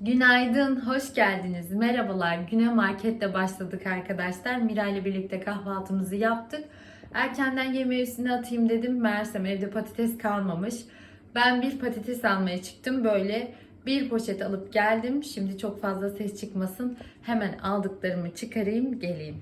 Günaydın, hoş geldiniz. Merhabalar. Güne markette başladık arkadaşlar. Mira ile birlikte kahvaltımızı yaptık. Erkenden yemeği üstüne atayım dedim. Meğersem evde patates kalmamış. Ben bir patates almaya çıktım. Böyle bir poşet alıp geldim. Şimdi çok fazla ses çıkmasın. Hemen aldıklarımı çıkarayım, geleyim.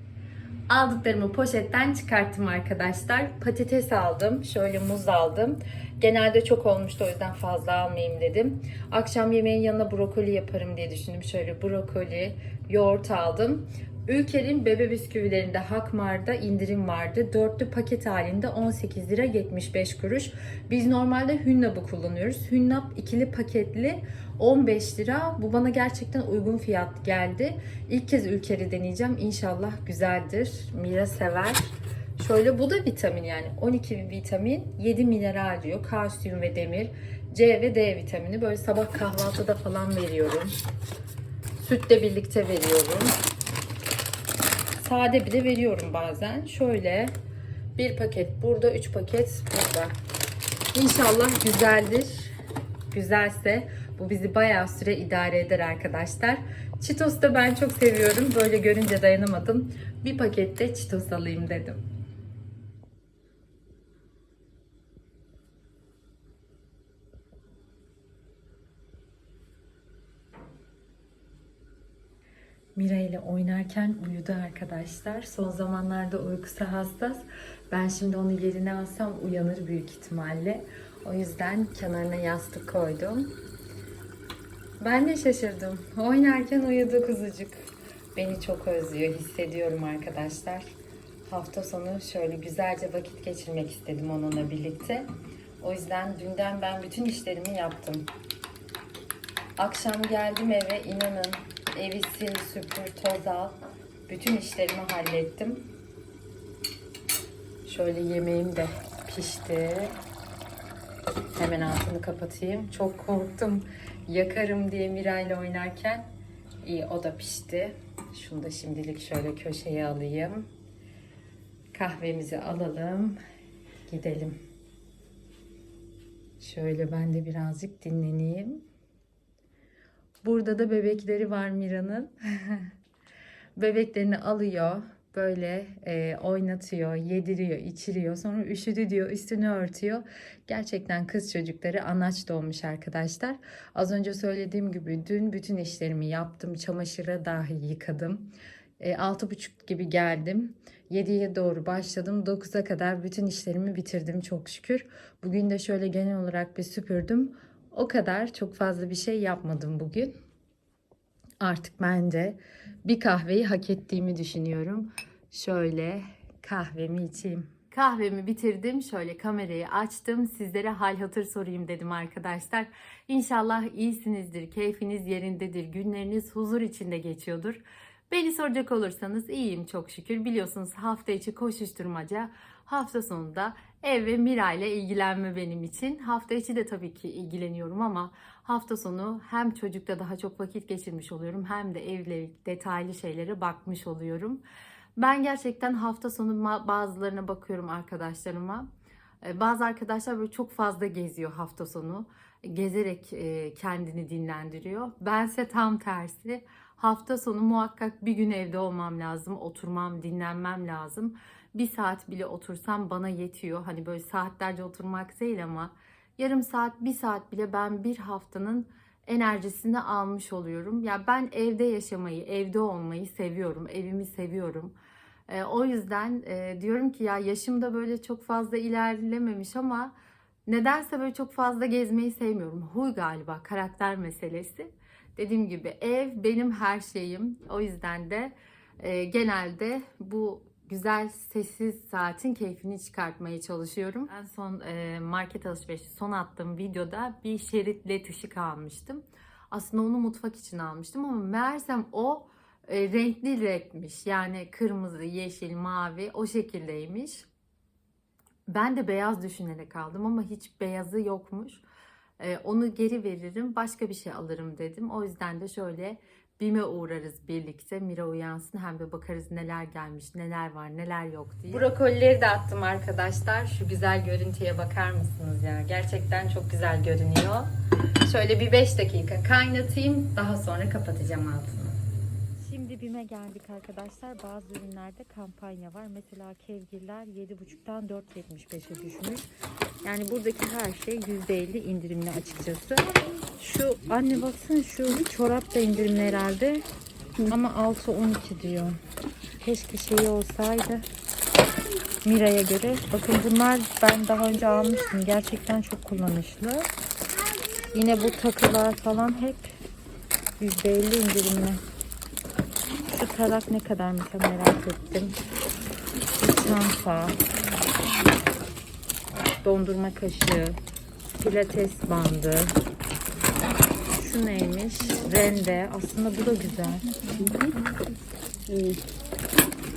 Aldıklarımı poşetten çıkarttım arkadaşlar. Patates aldım. Şöyle muz aldım. Genelde çok olmuştu o yüzden fazla almayayım dedim. Akşam yemeğin yanına brokoli yaparım diye düşündüm. Şöyle brokoli, yoğurt aldım. Ülker'in bebe bisküvilerinde Hakmar'da indirim vardı. Dörtlü paket halinde 18 lira 75 kuruş. Biz normalde Hünnap'ı kullanıyoruz. Hünnap ikili paketli 15 lira. Bu bana gerçekten uygun fiyat geldi. İlk kez Ülker'i deneyeceğim. İnşallah güzeldir. Mira sever. Şöyle bu da vitamin yani 12 vitamin 7 mineral diyor. Kalsiyum ve demir. C ve D vitamini. Böyle sabah kahvaltıda falan veriyorum. Sütle birlikte veriyorum. Sade bile veriyorum bazen. Şöyle bir paket burada, üç paket burada. İnşallah güzeldir. Güzelse bu bizi bayağı süre idare eder arkadaşlar. Cheetos da ben çok seviyorum. Böyle görünce dayanamadım. Bir pakette Cheetos alayım dedim. Mira ile oynarken uyudu arkadaşlar. Son zamanlarda uykusu hassas. Ben şimdi onu yerine alsam uyanır büyük ihtimalle. O yüzden kenarına yastık koydum. Ben de şaşırdım. Oynarken uyudu kuzucuk. Beni çok özlüyor, hissediyorum arkadaşlar. Hafta sonu şöyle güzelce vakit geçirmek istedim onunla birlikte. O yüzden dünden ben bütün işlerimi yaptım. Akşam geldim eve inanın evi sil, süpür, toz al. Bütün işlerimi hallettim. Şöyle yemeğim de pişti. Hemen altını kapatayım. Çok korktum. Yakarım diye Mira ile oynarken. İyi o da pişti. Şunu da şimdilik şöyle köşeye alayım. Kahvemizi alalım. Gidelim. Şöyle ben de birazcık dinleneyim. Burada da bebekleri var Mira'nın. Bebeklerini alıyor, böyle e, oynatıyor, yediriyor, içiriyor. Sonra üşüdü diyor, üstünü örtüyor. Gerçekten kız çocukları anaç doğmuş arkadaşlar. Az önce söylediğim gibi dün bütün işlerimi yaptım. Çamaşırı dahi yıkadım. E, 6.30 gibi geldim. 7'ye doğru başladım. 9'a kadar bütün işlerimi bitirdim çok şükür. Bugün de şöyle genel olarak bir süpürdüm. O kadar çok fazla bir şey yapmadım bugün. Artık ben de bir kahveyi hak ettiğimi düşünüyorum. Şöyle kahvemi içeyim. Kahvemi bitirdim. Şöyle kamerayı açtım. Sizlere hal hatır sorayım dedim arkadaşlar. İnşallah iyisinizdir, keyfiniz yerindedir, günleriniz huzur içinde geçiyordur. Beni soracak olursanız iyiyim çok şükür. Biliyorsunuz hafta içi koşuşturmaca, hafta sonunda ev ve Mira ile ilgilenme benim için. Hafta içi de tabii ki ilgileniyorum ama hafta sonu hem çocukla daha çok vakit geçirmiş oluyorum hem de evle detaylı şeylere bakmış oluyorum. Ben gerçekten hafta sonu bazılarına bakıyorum arkadaşlarıma. Ee, Bazı arkadaşlar böyle çok fazla geziyor hafta sonu. Gezerek e, kendini dinlendiriyor. Bense tam tersi. Hafta sonu muhakkak bir gün evde olmam lazım. Oturmam, dinlenmem lazım. Bir saat bile otursam bana yetiyor. Hani böyle saatlerce oturmak değil ama yarım saat, bir saat bile ben bir haftanın enerjisini almış oluyorum. Ya ben evde yaşamayı, evde olmayı seviyorum. Evimi seviyorum. E, o yüzden e, diyorum ki ya yaşım da böyle çok fazla ilerlememiş ama nedense böyle çok fazla gezmeyi sevmiyorum. Huy galiba karakter meselesi. Dediğim gibi ev benim her şeyim. O yüzden de e, genelde bu güzel sessiz saatin keyfini çıkartmaya çalışıyorum. En son e, market alışverişi son attığım videoda bir şerit led ışık almıştım. Aslında onu mutfak için almıştım ama meğersem o e, renkli ledmiş. Yani kırmızı, yeşil, mavi o şekildeymiş. Ben de beyaz düşünerek aldım ama hiç beyazı yokmuş. E, onu geri veririm, başka bir şey alırım dedim. O yüzden de şöyle BİM'e uğrarız birlikte. Mira uyansın hem de bakarız neler gelmiş, neler var, neler yok diye. Brokolileri de attım arkadaşlar. Şu güzel görüntüye bakar mısınız ya? Gerçekten çok güzel görünüyor. Şöyle bir 5 dakika kaynatayım. Daha sonra kapatacağım altını. Şimdi BİM'e geldik arkadaşlar. Bazı ürünlerde kampanya var. Mesela kevgirler 7.5'tan 4.75'e düşmüş. Yani buradaki her şey %50 indirimli açıkçası. Şu anne baksana şu çorap da indirimli herhalde. Ama 6.12 diyor. Keşke şeyi olsaydı. Mira'ya göre. Bakın bunlar ben daha önce almıştım. Gerçekten çok kullanışlı. Yine bu takılar falan hep %50 indirimli. Şu tarak ne kadar mesela merak ettim. Çanta. Dondurma kaşığı. Pilates bandı. Şu neymiş? Rende. Aslında bu da güzel.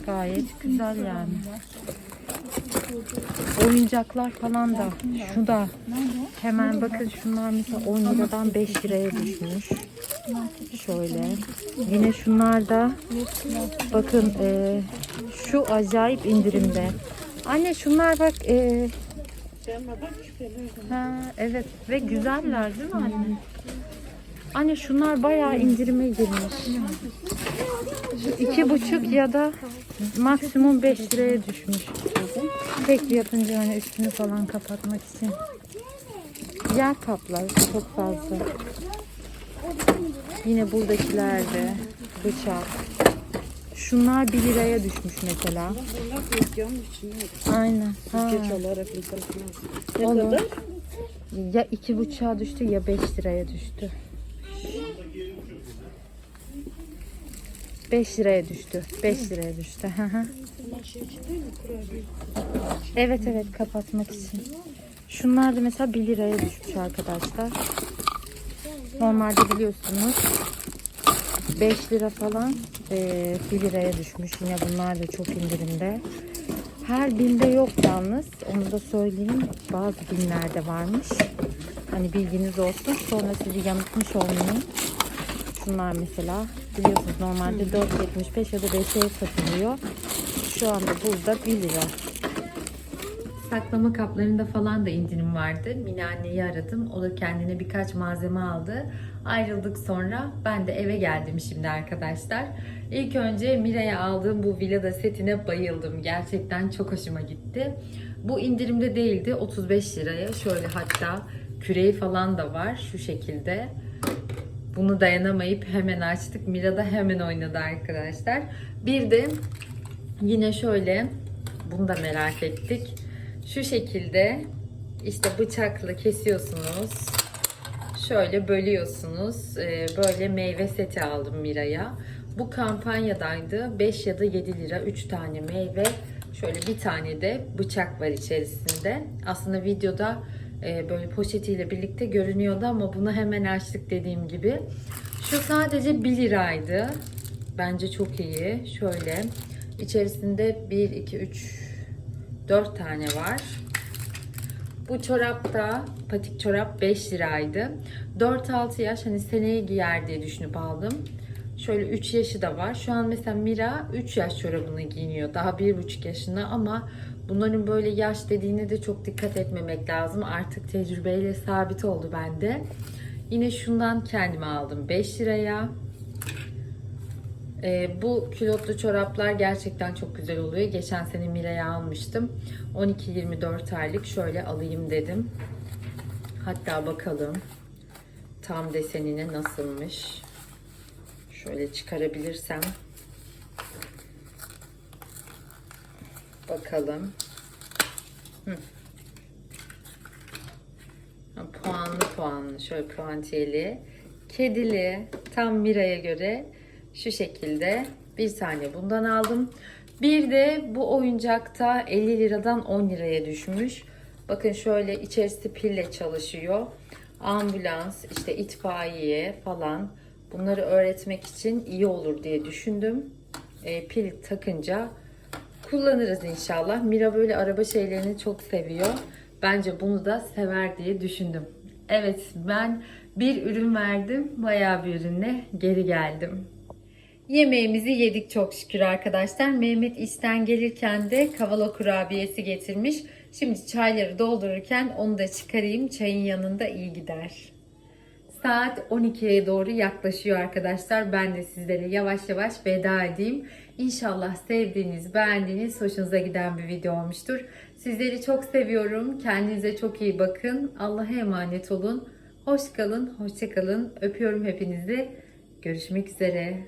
Gayet güzel yani. Oyuncaklar falan da. Şu da. Hemen bakın şunlar mesela 10 liradan 5 liraya düşmüş. Şöyle. Yine şunlar da bakın e, şu acayip indirimde. Anne şunlar bak e, ha, evet ve güzeller değil mi anne? Anne şunlar bayağı indirime girmiş. İki buçuk ya da maksimum 5 liraya düşmüş. Tek yapınca hani üstünü falan kapatmak için. Yer kaplar çok fazla. Yine buradakilerde bıçak. Şunlar 1 liraya düşmüş mesela. Aynen. Ha. Ne Olur. kadar? Ya iki buçuğa düştü ya 5 liraya düştü. 5 liraya düştü. 5 liraya düştü. Hı hı. evet evet kapatmak için. Şunlar da mesela 1 liraya düşmüş arkadaşlar. Normalde biliyorsunuz 5 lira falan eee 1 liraya düşmüş. Yine bunlar da çok indirimde. Her binde yok yalnız. Onu da söyleyeyim. Bazı binlerde varmış. Hani bilginiz olsun. Sonra sizi yanıltmış olmayın. Şunlar mesela biliyorsunuz normalde 4.75 ya da 5'e satılıyor. Şu anda burada 1 lira. Saklama kaplarında falan da indirim vardı. Mine anneyi aradım. O da kendine birkaç malzeme aldı. Ayrıldık sonra ben de eve geldim şimdi arkadaşlar. İlk önce Mira'ya aldığım bu Villada setine bayıldım. Gerçekten çok hoşuma gitti. Bu indirimde değildi. 35 liraya. Şöyle hatta küreği falan da var şu şekilde. Bunu dayanamayıp hemen açtık. Mira da hemen oynadı arkadaşlar. Bir de yine şöyle bunu da merak ettik. Şu şekilde işte bıçakla kesiyorsunuz. Şöyle bölüyorsunuz. Ee, Böyle meyve seti aldım Mira'ya. Bu kampanyadaydı. 5 ya da 7 lira 3 tane meyve. Şöyle bir tane de bıçak var içerisinde. Aslında videoda e, böyle poşetiyle birlikte görünüyordu ama bunu hemen açtık dediğim gibi. Şu sadece 1 liraydı. Bence çok iyi. Şöyle içerisinde 1, 2, 3, 4 tane var. Bu çorap da patik çorap 5 liraydı. 4-6 yaş hani seneye giyer diye düşünüp aldım. Şöyle 3 yaşı da var. Şu an mesela Mira 3 yaş çorabını giyiniyor. Daha 1,5 yaşında ama bunların böyle yaş dediğine de çok dikkat etmemek lazım. Artık tecrübeyle sabit oldu bende. Yine şundan kendime aldım 5 liraya. Ee, bu külotlu çoraplar gerçekten çok güzel oluyor. Geçen sene Mira'ya almıştım. 12-24 aylık şöyle alayım dedim. Hatta bakalım tam desenine nasılmış. Şöyle çıkarabilirsem. Bakalım. Hı. Puanlı puanlı. Şöyle puantiyeli. Kedili. Tam Mira'ya göre şu şekilde bir tane bundan aldım. Bir de bu oyuncakta 50 liradan 10 liraya düşmüş. Bakın şöyle içerisi pille çalışıyor. Ambulans, işte itfaiye falan bunları öğretmek için iyi olur diye düşündüm. E, pil takınca kullanırız inşallah. Mira böyle araba şeylerini çok seviyor. Bence bunu da sever diye düşündüm. Evet ben Bir ürün verdim. Bayağı bir ürünle geri geldim. Yemeğimizi yedik çok şükür arkadaşlar. Mehmet işten gelirken de kavala kurabiyesi getirmiş. Şimdi çayları doldururken onu da çıkarayım. Çayın yanında iyi gider. Saat 12'ye doğru yaklaşıyor arkadaşlar. Ben de sizlere yavaş yavaş veda edeyim. İnşallah sevdiğiniz, beğendiğiniz, hoşunuza giden bir video olmuştur. Sizleri çok seviyorum. Kendinize çok iyi bakın. Allah'a emanet olun. Hoş kalın, hoşça kalın. Öpüyorum hepinizi. Görüşmek üzere.